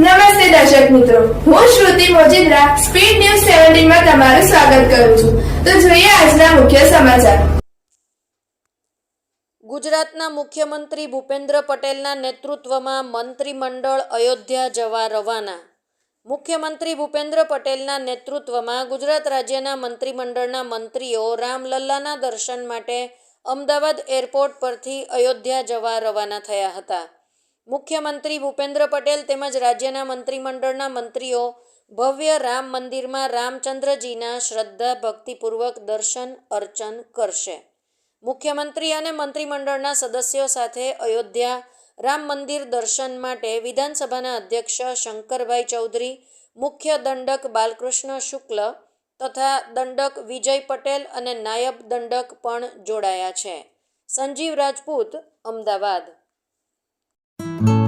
નમસ્તે દર્શક મિત્રો. હું શ્રુતિ મોજીદ્રા, સ્પીડ ન્યૂઝ સેવન્ટીનમાં તમારું સ્વાગત કરું છું. તો જોઈએ આજના મુખ્ય સમાચાર. ગુજરાતના મુખ્યમંત્રી ભૂપેન્દ્ર પટેલના નેતૃત્વમાં મંત્રીમંડળ અયોધ્યા જવા રવાના. મુખ્યમંત્રી ભૂપેન્દ્ર પટેલના નેતૃત્વમાં ગુજરાત રાજ્યના મંત્રીમંડળના મંત્રીઓ રામલલ્લાના દર્શન માટે અમદાવાદ એરપોર્ટ પરથી અયોધ્યા જવા રવાના થયા હતા. મુખ્યમંત્રી ભૂપેન્દ્ર પટેલ તેમજ રાજ્યના મંત્રીમંડળના મંત્રીઓ ભવ્ય રામ મંદિરમાં રામચંદ્રજીના શ્રદ્ધા, ભક્તિપૂર્વક દર્શન, અર્ચન કરશે. મુખ્યમંત્રી અને મંત્રીમંડળના સદસ્યો સાથે અયોધ્યા રામ મંદિર દર્શન માટે વિધાનસભાના અધ્યક્ષ શંકરભાઈ ચૌધરી, મુખ્ય દંડક બાલકૃષ્ણ શુક્લ તથા દંડક વિજય પટેલ અને નાયબ દંડક પણ જોડાયા છે. સંજીવ રાજપૂત, અમદાવાદ. Mm-hmm.